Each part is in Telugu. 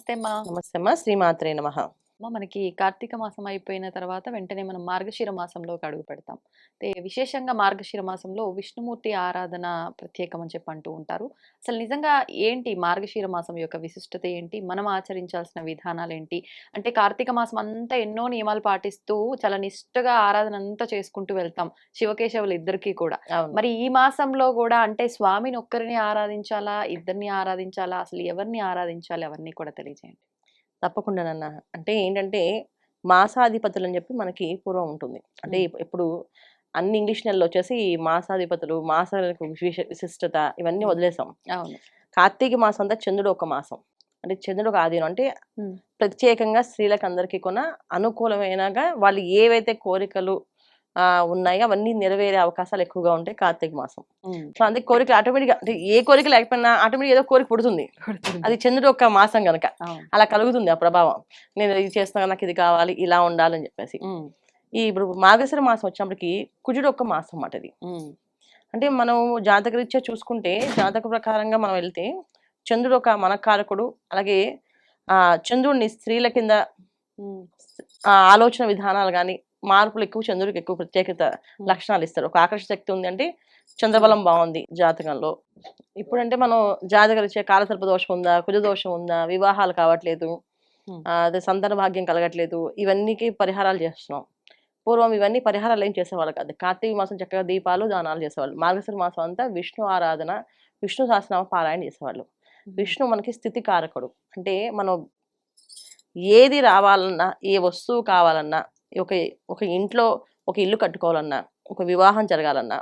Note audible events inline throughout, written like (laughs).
నమస్తే అమ్మా నమస్తే అమ్మా శ్రీమాత్రే నమ అమ్మ మనకి కార్తీక మాసం అయిపోయిన తర్వాత వెంటనే మనం మార్గశిర మాసంలోకి అడుగు పెడతాం. అయితే విశేషంగా మార్గశిర మాసంలో విష్ణుమూర్తి ఆరాధన ప్రత్యేకం అని చెప్పి అంటూ ఉంటారు. అసలు నిజంగా ఏంటి మార్గశిర మాసం యొక్క విశిష్టత ఏంటి? మనం ఆచరించాల్సిన విధానాలు ఏంటి అంటే కార్తీక మాసం అంతా ఎన్నో నియమాలు పాటిస్తూ చాలా నిష్ఠగా ఆరాధన అంతా చేసుకుంటూ వెళ్తాం శివకేశవులు ఇద్దరికీ కూడా. మరి ఈ మాసంలో కూడా అంటే స్వామిని ఒక్కరిని ఆరాధించాలా? ఇద్దరిని ఆరాధించాలా? అసలు ఎవరిని ఆరాధించాలి? అవన్నీ కూడా తెలియజేయండి. తప్పకుండా నాన్న. అంటే ఏంటంటే మాసాధిపతులు అని చెప్పి మనకి పూర్వం ఉంటుంది. అంటే ఇప్పుడు అన్ని ఇంగ్లీష్ నెలలు వచ్చేసి ఈ మాసాధిపతులు మాసాలకు విశేష విశిష్టత ఇవన్నీ. వదిలేసాం. కార్తీక మాసం అంతా చంద్రుడు ఒక మాసం. అంటే చంద్రుడు ఒక ఆధీనం అంటే. ప్రత్యేకంగా స్త్రీలకు అందరికీ కూడా అనుకూలమైనగా వాళ్ళు ఏవైతే కోరికలు ఉన్నాయో. అవన్నీ నెరవేరే అవకాశాలు ఎక్కువగా ఉంటాయి కార్తీక మాసం. సో అందుకే కోరిక ఆటోమేటిక్గా అంటే ఏ కోరిక లేకపోయినా ఆటోమేటిక్ ఏదో కోరిక పుడుతుంది. అది చంద్రుడు ఒక మాసం గనక. అవును. అలా కలుగుతుంది ఆ ప్రభావం. నేను ఇది చేస్తున్నా నాకు ఇది కావాలి ఇలా ఉండాలని చెప్పేసి. ఈ ఇప్పుడు మార్గశిర మాసం వచ్చినప్పటికి కుజుడు ఒక్క మాసం అన్నమాట ఇది ఉమ్. అంటే మనం జాతక రీత్యా చూసుకుంటే జాతక ప్రకారంగా మనం వెళ్తే చంద్రుడు ఒక మనకారకుడు అలాగే ఆ చంద్రుడిని స్త్రీల కింద ఆలోచన విధానాలు కానీ మార్పులు ఎక్కువ చంద్రుడికి ఎక్కువ ప్రత్యేకత లక్షణాలు ఇస్తారు ఒక ఆకర్షణ శక్తి ఉంది అంటే చంద్రబలం బాగుంది జాతకంలో. ఇప్పుడంటే మనం జాతక రీత్యా కాలసర్ప దోషం ఉందా కుజ దోషం ఉందా వివాహాలు కావట్లేదు అదే సంతాన భాగ్యం కలగట్లేదు ఇవన్నీకి పరిహారాలు చేస్తున్నాం. పూర్వం ఇవన్నీ పరిహారాలు ఏం చేసేవాళ్ళు కాదు. కార్తీక మాసం చక్కగా దీపాలు దానాలు చేసేవాళ్ళు. మార్గశిర మాసం అంతా విష్ణు ఆరాధన విష్ణు సహస్రనామ పారాయణ చేసేవాళ్ళు. విష్ణు మనకి స్థితి కారకుడు. అంటే మనం ఏది రావాలన్నా ఏ వస్తువు కావాలన్నా ఒక ఒక ఇంట్లో ఒక ఇల్లు కట్టుకోవాలన్నా ఒక వివాహం జరగాలన్నా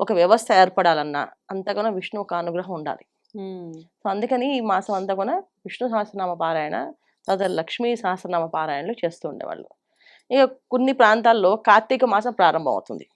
ఒక వ్యవస్థ ఏర్పడాలన్నా అంతగానో విష్ణు ఒక అనుగ్రహం ఉండాలి. సో అందుకని ఈ మాసం అంతా కూడా విష్ణు సహస్రనామ పారాయణ తర్వాత లక్ష్మీ సహస్రనామ పారాయణలు చేస్తూ ఉండేవాళ్ళు ఇక కొన్ని ప్రాంతాల్లో కార్తీక మాసం ప్రారంభం అవుతుంది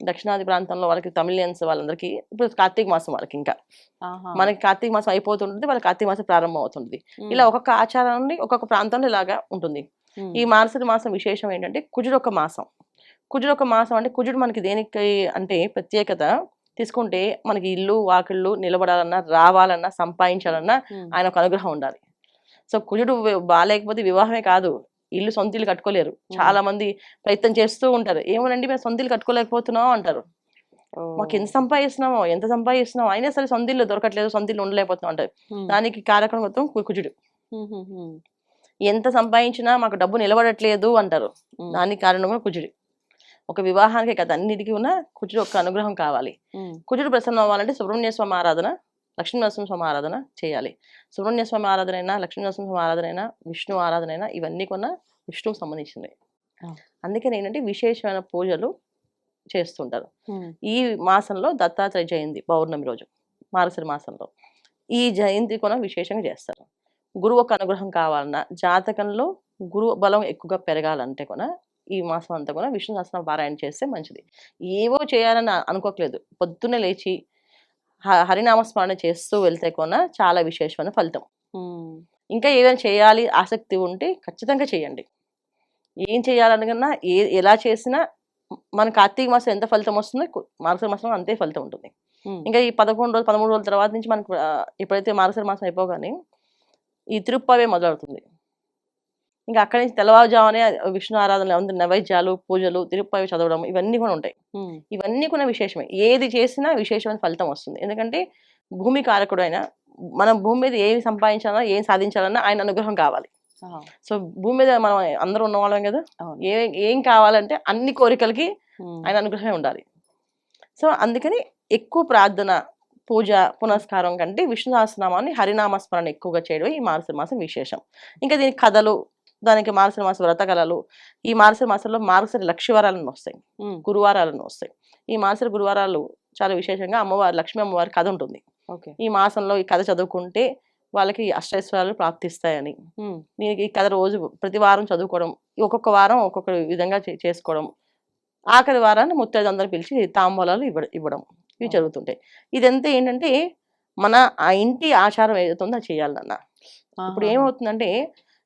దక్షిణాది ప్రాంతంలో వాళ్ళకి తమిళియన్స్ వాళ్ళందరికీ ఇప్పుడు కార్తీక మాసం వాళ్ళకి ఇంకా. మనకి కార్తీక మాసం అయిపోతుంటుంది వాళ్ళకి కార్తీక మాసం ప్రారంభం అవుతుంది. ఇలా ఒక్కొక్క ఆచారాన్ని ఒక్కొక్క ప్రాంతంలో ఇలాగా ఉంటుంది. ఈ మార్గశిర మాసం విశేషం ఏంటంటే కుజుడు ఒక మాసం. కుజుడు ఒక మాసం అంటే కుజుడు మనకి దేనికి అంటే ప్రత్యేకత? తీసుకుంటే మనకి ఇల్లు వాకిళ్ళు నిలబడాలన్నా రావాలన్నా సంపాదించాలన్నా. ఆయన ఒక అనుగ్రహం ఉండాలి. సో కుజుడు బాగాలేకపోతే వివాహమే కాదు. ఇల్లు సొంత ఇల్లు కట్టుకోలేరు. చాలా మంది ప్రయత్నం చేస్తూ ఉంటారు. ఏమోనండి మేము సొంత ఇల్లు కట్టుకోలేకపోతున్నాం అంటారు. మాకు ఎంత సంపాదిస్తున్నామో ఎంత సంపాదిస్తున్నామో అయినా సరే సొంత ఇల్లు దొరకట్లేదు సొంత ఇల్లు ఉండలేకపోతున్నాం అంటారు. దానికి కారకం మొత్తం కుజుడు. ఎంత సంపాదించినా మాకు డబ్బు నిలబడట్లేదు అంటారు. దానికి కారణం కూడా కుజుడు ఒక వివాహానికి కదా అన్నిటికీ ఉన్న కుజుడు ఒక అనుగ్రహం కావాలి. కుజుడు ప్రసన్నం అవ్వాలంటే సుబ్రహ్మణ్య స్వామి ఆరాధన లక్ష్మీ నరసింహ స్వామి ఆరాధన చేయాలి సుబ్రహ్మణ్య స్వామి ఆరాధన అయినా స్వామి ఆరాధన అయినా విష్ణు ఆరాధన అయినా ఇవన్నీ కొన్న విష్ణువుకు సంబంధించింది ఆ. అందుకని ఏంటంటే విశేషమైన పూజలు చేస్తుంటారు. ఈ మాసంలో దత్తాత్రేయ జయంతి పౌర్ణమి రోజు మార్గశిర మాసంలో ఈ జయంతి కొన విశేషంగా చేస్తారు గురువు ఒక అనుగ్రహం కావాలన్నా జాతకంలో గురువు బలం ఎక్కువగా పెరగాలంటే కొన ఈ మాసం అంతా కూడా విష్ణు సహస్రం పారాయణ చేస్తే మంచిది. ఏవో చేయాలని అనుకోకలేదు. పొద్దున్నే లేచి హరినామస్మరణ చేస్తూ వెళ్తే కొన చాలా విశేషమైన ఫలితం. ఇంకా ఏదైనా చేయాలి ఆసక్తి ఉంటే ఖచ్చితంగా చేయండి. ఏం చేయాలనుకున్నా ఏ ఎలా చేసినా మన కార్తీక మాసం ఎంత ఫలితం వస్తుందో మార్గశిర మాసం అంతే ఫలితం ఉంటుంది. ఇంకా ఈ పదకొండు రోజులు పదమూడు రోజుల తర్వాత నుంచి మనకు ఎప్పుడైతే మార్గశిర మాసం అయిపోగానే ఈ తిరుప్పవే మొదలవుతుంది ఇంకా అక్కడి నుంచి తెల్లవారుజామునే విష్ణు ఆరాధన నైవేద్యాలు పూజలు తిరుప్పవి చదవడం ఇవన్నీ కూడా ఉంటాయి. ఇవన్నీ కూడా విశేషమే ఏది చేసినా విశేషమైన ఫలితం వస్తుంది ఎందుకంటే భూమి కారకుడు అయినా మనం భూమి మీద ఏమి సంపాదించాలన్నా ఏం సాధించాలన్నా ఆయన అనుగ్రహం కావాలి. సో భూమి మీద మనం అందరూ ఉన్నవాళ్ళం కదా. ఏ ఏం కావాలంటే అన్ని కోరికలకి. ఆయన అనుగ్రహమే ఉండాలి సో అందుకని ఎక్కువ ప్రార్థన పూజ పునస్కారం కంటే విష్ణు సహస్రనామాన్ని హరినామ స్మరణ ఎక్కువగా చేయడం ఈ మార్గశిర మాసం విశేషం. ఇంకా దీనికి కథలు దానికి మార్గశిర మాస వ్రత కళలు ఈ మార్గశిర మాసంలో మార్గశిర లక్ష్మీవారాలను వస్తాయి. గురువారాలను వస్తాయి. ఈ మార్గశిర గురువారాలు చాలా విశేషంగా అమ్మవారి లక్ష్మీ అమ్మవారి కథ ఉంటుంది. ఓకే. ఈ మాసంలో ఈ కథ చదువుకుంటే వాళ్ళకి అష్టైశ్వర్యాలు ప్రాప్తిస్తాయని. దీనికి ఈ కథ రోజు ప్రతి వారం చదువుకోవడం ఒక్కొక్క వారం ఒక్కొక్క విధంగా చేసుకోవడం ఆఖరి వారాన్ని ముత్తైదు అందరూ పిలిచి తాంబూలాలు ఇవ్వడం. ఇవి. జరుగుతుంటాయి. ఇదంతా ఏంటంటే మన ఆ ఇంటి ఆచారం ఏదైతే ఉందో అది చేయాలన్న ఇప్పుడు. ఏమవుతుందంటే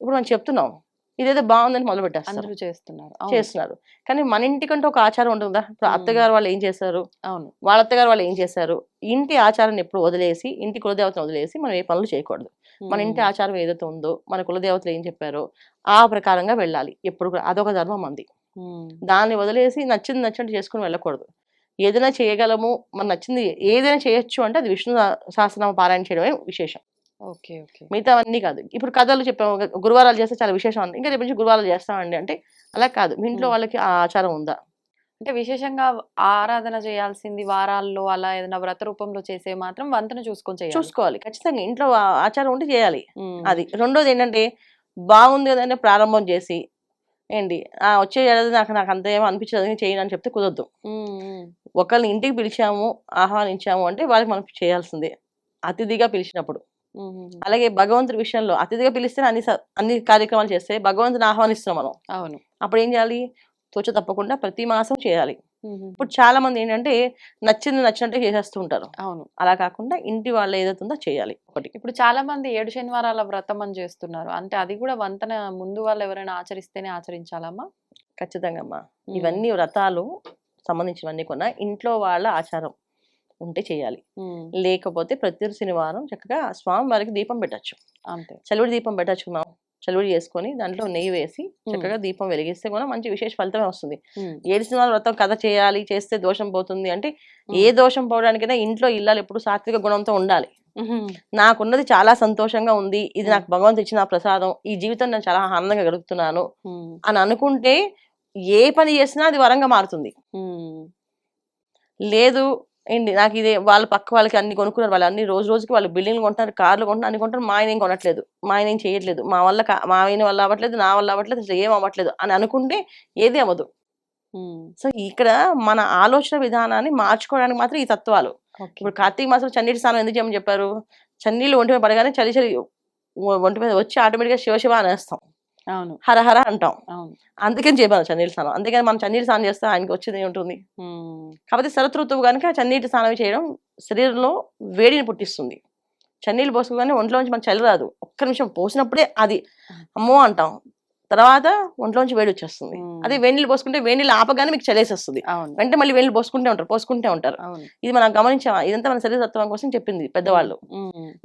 ఇప్పుడు మనం చెప్తున్నాం ఇదేదో బాగుందని మొదలు పెట్టేస్తారు. చేస్తున్నారు. చేస్తున్నారు. కానీ మన ఇంటికంటే ఒక ఆచారం ఉంటుందా ఇప్పుడు. అత్తగారు వాళ్ళు ఏం చేశారు? అవును. వాళ్ళ అత్తగారు వాళ్ళు ఏం చేశారు? ఇంటి ఆచారాన్ని ఎప్పుడు వదిలేసి ఇంటి కులదేవతను వదిలేసి మనం ఏ పనులు చేయకూడదు. మన ఇంటి ఆచారం ఏదైతే ఉందో మన కులదేవతలు ఏం చెప్పారో ఆ ప్రకారంగా వెళ్ళాలి. ఎప్పుడు అదొక ధర్మం మంది ఉమ్, దాన్ని వదిలేసి నచ్చింది నచ్చినట్టు చేసుకుని వెళ్ళకూడదు. ఏదైనా చేయగలము మన నచ్చింది ఏదైనా చేయొచ్చు అంటే అది విష్ణు సహస్రనామ పారాయణ చేయడమే విశేషం. Okay okay. మిగతావన్నీ కాదు. ఇప్పుడు కథలు చెప్పాము గురువారాలు చేస్తే చాలా విశేషం ఉంది ఇంకా రేపు నుంచి గురువారాలు చేస్తామండి అంటే అలా కాదు. మీ ఇంట్లో. వాళ్ళకి ఆ ఆచారం ఉందా? అంటే విశేషంగా ఆరాధన చేయాల్సింది వారాల్లో అలా ఏదైనా వ్రత రూపంలో చేసే మాత్రం వంతన చూసుకొని చేయాలి. చూసుకోవాలి. ఖచ్చితంగా ఇంట్లో ఆచారం ఉంటే చేయాలి. అది. రెండోది ఏంటంటే బాగుంది కదంటే ప్రారంభం చేసి ఏంటి? ఆ వచ్చే ఏడాది నాకు నాకు అంత ఏమో అనిపించదు అని చేయను అని చెప్తే కుదరదు. ఒకళ్ళని ఇంటికి పిలిచాము ఆహ్వానించాము అంటే వాళ్ళకి మనం చేయాల్సిందే. అతిథిగా పిలిచినప్పుడు. అలాగే భగవంతుడి విషయంలో అతిథిగా పిలిస్తే అన్ని అన్ని కార్యక్రమాలు చేస్తే భగవంతుని ఆహ్వానిస్తున్నాం మనం. అవును. అప్పుడు ఏం చేయాలి? తోచ తప్పకుండా ప్రతి మాసం చేయాలి. ఇప్పుడు చాలా మంది ఏంటంటే నచ్చింది నచ్చినట్టే చేసేస్తూ ఉంటారు. అవును. అలా కాకుండా ఇంటి వాళ్ళు ఏదైతే ఉందో చేయాలి ఒకటి. ఇప్పుడు చాలా మంది ఏడు శనివారాల వ్రతం అని చేస్తున్నారు. అంటే అది కూడా వంతన ముందు వాళ్ళు ఎవరైనా ఆచరిస్తేనే ఆచరించాలమ్మా? ఖచ్చితంగా అమ్మా ఇవన్నీ వ్రతాలు సంబంధించినవన్నీ కూడా ఇంట్లో వాళ్ళ ఆచారం ఉంటే చేయాలి. లేకపోతే ప్రతి శనివారం చక్కగా స్వామి వారికి దీపం పెట్టచ్చు. అంతే. చలివిడి దీపం పెట్టచ్చు చలివిడి చేసుకొని దాంట్లో నెయ్యి వేసి చక్కగా దీపం వెలిగిస్తే కూడా మంచి విశేష ఫలితమే వస్తుంది. ఏడు శనివారం వ్రతం కథ చేయాలి చేస్తే దోషం పోతుంది అంటే ఏ దోషం పోవడానికైనా ఇంట్లో ఇల్లాలు ఎప్పుడు సాత్విక గుణంతో ఉండాలి. నాకున్నది చాలా సంతోషంగా ఉంది. ఇది. నాకు భగవంతు ఇచ్చిన ప్రసాదం. ఈ జీవితం నేను చాలా ఆనందంగా గడుపుతున్నాను అని అనుకుంటే ఏ పని చేసినా అది వరంగా మారుతుంది. లేదు ఏంటి? నాకు ఇదే వాళ్ళ పక్క వాళ్ళకి అన్ని కొనుక్కున్నారు. వాళ్ళు అన్ని రోజు రోజుకి వాళ్ళు బిల్డింగ్లు కొంటున్నారు కార్లు కొంటున్నారు అన్ని కొంటారు మా ఆయన ఏం కొనట్లేదు. మా ఆయన ఏం చేయట్లేదు. మా వల్ల మా ఆయన వల్ల అవ్వట్లేదు నా వల్ల అవ్వట్లేదు అసలు ఏం అవ్వట్లేదు అని అనుకుంటే ఏది అవ్వదు. సో ఇక్కడ మన ఆలోచన విధానాన్ని మార్చుకోవడానికి మాత్రం ఈ తత్వాలు. ఇప్పుడు కార్తీక మాసం చన్నీటి స్నానం ఎందుకు చేయమని చెప్పారు? చన్నీళ్ళు ఒంటి మీద పడగానే చలి చలి ఒంటి మీద వచ్చి ఆటోమేటిక్గా శివ శివ అనేస్తాం. అవును. హర హర అంటాం. అందుకని చెప్పాను చన్నీటి స్నానం. అందుకని మనం చన్నీటి స్నానం చేస్తే ఆయనకి వచ్చేది ఉంటుంది. ఉమ్, కాకపోతే శరత్ ఋతువు కనుక చన్నీటి స్నానం చేయడం శరీరంలో వేడిని పుట్టిస్తుంది. చన్నీళ్ళు పోసుకోగానే ఒంట్లోంచి మన చలి రాదు. ఒక్క నిమిషం పోసినప్పుడే అది అమ్మో అంటాం. తర్వాత ఒంట్లోంచి వేడి వచ్చేస్తుంది. అదే వేణీళ్ళు పోసుకుంటే వేణీళ్ళు ఆపగానే మీకు చలేసేస్తుంది వెంటనే మళ్ళీ వేణీళ్ళు పోసుకుంటే ఉంటారు పోసుకుంటే ఉంటారు. ఇది మనం గమనించామా ఇదంతా మన శరీర తత్వం కోసం చెప్పింది పెద్దవాళ్ళు.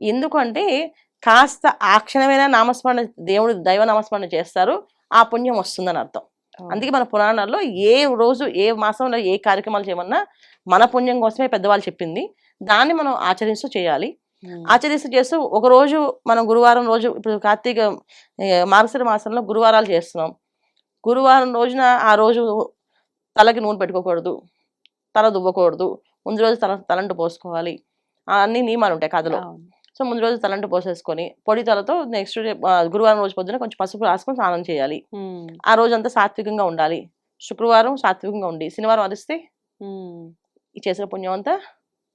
ఎందుకంటే కాస్త ఆ క్షణమైన నామస్మరణ దేవుడు దైవ నామస్మరణ చేస్తారు ఆ పుణ్యం వస్తుందని అర్థం. అందుకే మన పురాణాల్లో ఏ రోజు ఏ మాసంలో ఏ కార్యక్రమాలు చేయమన్నా మన పుణ్యం కోసమే పెద్దవాళ్ళు చెప్పింది. దాన్ని మనం ఆచరిస్తూ చేయాలి. ఆచరిస్తూ చేస్తూ ఒక రోజు మనం గురువారం రోజు ఇప్పుడు కార్తీక మార్గశిర మాసంలో గురువారాలు చేస్తున్నాం. గురువారం రోజున ఆ రోజు తలకి నూనె పెట్టుకోకూడదు తల దువ్వకూడదు ముందు రోజు తల తలంటు పోసుకోవాలి. అన్ని నియమాలు ఉంటాయి కథలో సో ముందు రోజు తలంటు పోసేసుకొని పొడి తలతో నెక్స్ట్ డే గురువారం రోజు పొద్దున కొంచెం పసుపు రాసుకొని స్నానం చేయాలి. ఆ రోజు అంతా సాత్వికంగా ఉండాలి. శుక్రవారం సాత్వికంగా ఉండి శనివారం అరిస్తే ఈ చేసిన పుణ్యం అంతా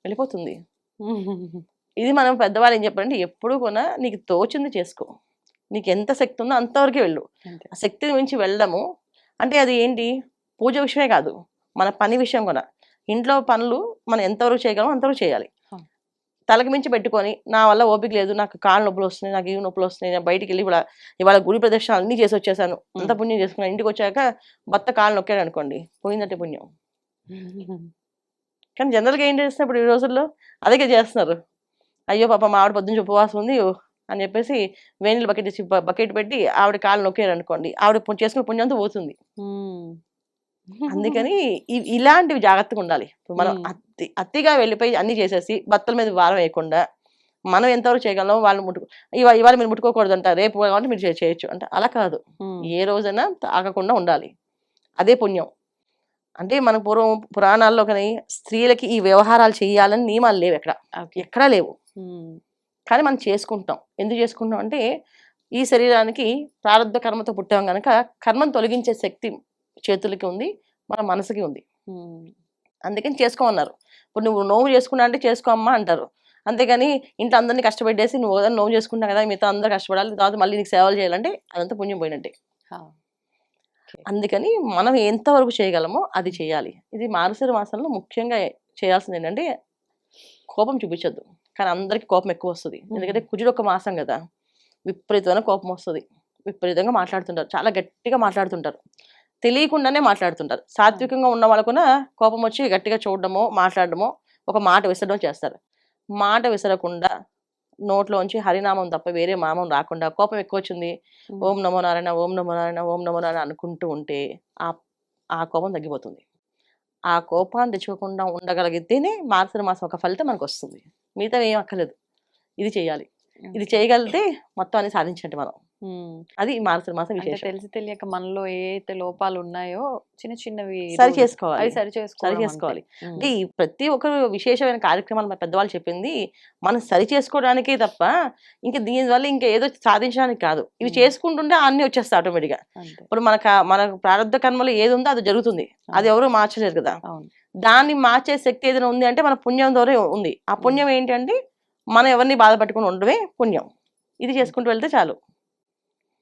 వెళ్ళిపోతుంది. (laughs) ఇది మనం పెద్దవాళ్ళు ఏం చెప్పారంటే ఎప్పుడు కూడా నీకు తోచింది చేసుకో. నీకు ఎంత శక్తి ఉందో అంతవరకే వెళ్ళు. ఆ శక్తిని మించి వెళ్ళడము అంటే అది ఏంటి? పూజ విషయమే కాదు. మన పని విషయం కూడా. ఇంట్లో పనులు మనం ఎంతవరకు చేయగలమో అంతవరకు చేయాలి. తలకి మించి పెట్టుకొని నా వల్ల ఓపిక లేదు నాకు కాళ్ళు నొప్పులు వస్తున్నాయి నాకు ఇవి నొప్పులు వస్తున్నాయి నేను బయటికి వెళ్ళి ఇవాళ ఇవాళ గుడి ప్రదర్శన అన్ని చేసి వచ్చేసాను. అంత. పుణ్యం చేసుకున్నాను. ఇంటికి వచ్చాక భర్త కాళ్ళు నొక్కాడు అనుకోండి పోయిందంటే పుణ్యం. కానీ జనరల్గా ఏం చేస్తున్నారు ఇప్పుడు ఈ రోజుల్లో అదే చేస్తున్నారు. అయ్యో పాప మా ఆవిడ పొద్దున్న ఉపవాసం ఉంది అని చెప్పేసి వేణీళ్ళు బకెట్ బకెట్ పెట్టి ఆవిడ కాళ్ళు నొక్కారు అనుకోండి ఆవిడ చేసుకున్న పుణ్యంతో పోతుంది. అందుకని ఇలాంటివి జాగ్రత్తగా ఉండాలి. మనం మ్మ్. అతి అతిగా వెళ్ళిపోయి అన్ని చేసేసి భర్తల మీద భారం వేయకుండా మనం ఎంతవరకు చేయగలం వాళ్ళు ముట్టుకో ఇవాళ ఇవాళ మీరు ముట్టుకోకూడదు అంట రేపు కాబట్టి మీరు చేయొచ్చు అంటే అలా కాదు. ఏ రోజైనా తాగకుండా ఉండాలి. అదే పుణ్యం. అంటే మన పూర్వం పురాణాల్లో కానీ స్త్రీలకి ఈ వ్యవహారాలు చేయాలని నియమాలు లేవు ఎక్కడ. ఎక్కడా లేవు. కానీ మనం చేసుకుంటాం. ఎందుకు చేసుకుంటాం అంటే ఈ శరీరానికి ప్రారంభ కర్మతో పుట్టాం కనుక కర్మను తొలగించే శక్తి చేతులకి ఉంది మన మనసుకి ఉంది. అందుకని చేసుకోమన్నారు. ఇప్పుడు నువ్వు నోవు చేసుకున్నా అంటే చేసుకో అమ్మా అంటారు. అంతేగాని ఇంట్లో అందరినీ కష్టపెట్టేసి నువ్వు ఒకదాన్ని నోవు చేసుకుంటా కదా మిగతా అందరూ కష్టపడాలి తర్వాత మళ్ళీ నీకు సేవలు చేయాలంటే అదంతా పుణ్యం పోయినట్టే. అందుకని మనం ఎంతవరకు చేయగలమో అది చేయాలి. ఇది మార్గశిర మాసంలో ముఖ్యంగా చేయాల్సింది ఏంటంటే కోపం చూపించొద్దు. కానీ అందరికీ కోపం ఎక్కువ వస్తుంది. ఎందుకంటే కుజుడు ఒక మాసం కదా విపరీతమైన కోపం వస్తుంది. విపరీతంగా మాట్లాడుతుంటారు. చాలా గట్టిగా మాట్లాడుతుంటారు. తెలియకుండానే మాట్లాడుతుంటారు. సాత్వికంగా ఉన్న వాళ్ళకున కోపం వచ్చి గట్టిగా చూడడమో మాట్లాడడమో ఒక మాట విసరడం చేస్తారు. మాట విసరకుండా నోట్లోంచి హరినామం తప్ప వేరే నామం రాకుండా కోపం ఎక్కువ వచ్చింది. ఓం నమో నారాయణ ఓం నమో నారాయణ ఓం నమో నారాయణ అనుకుంటూ ఉంటే ఆ ఆ కోపం తగ్గిపోతుంది. ఆ కోపాన్ని తెచ్చుకోకుండా ఉండగలిగితేనే మార్గశిర మాసం ఒక ఫలితం మనకు వస్తుంది. మిగతా ఏం అక్కర్లేదు. ఇది చేయాలి. ఇది చేయగలిగితే మొత్తం అన్ని సాధించండి మనం. అది మార్గశిర మాసం విశేషం. తెలిసి తెలియక మనలో ఏ అయితే లోపాలు ఉన్నాయో చిన్న చిన్నవి సరి చేసుకోవాలి. అవి సరి సరి చేసుకోవాలి. అంటే ఈ ప్రతి ఒక్కరు విశేషమైన కార్యక్రమాలు మన పెద్దవాళ్ళు చెప్పింది మనం సరి చేసుకోవడానికే తప్ప ఇంకా దీనివల్ల ఇంకా ఏదో సాధించడానికి కాదు. ఇవి. చేసుకుంటుంటే అన్ని వచ్చేస్తాయి ఆటోమేటిక్గా. ఇప్పుడు మనకు మనకు ప్రారంభ కర్మలో ఏది ఉందో అది జరుగుతుంది. అది ఎవరు మార్చలేరు కదా. దాన్ని మార్చే శక్తి ఏదైనా ఉంది అంటే మన పుణ్యం ద్వారా ఉంది. ఆ పుణ్యం ఏంటంటే మనం ఎవరిని బాధపట్టుకుని ఉండడమే పుణ్యం. ఇది చేసుకుంటూ వెళ్తే చాలు.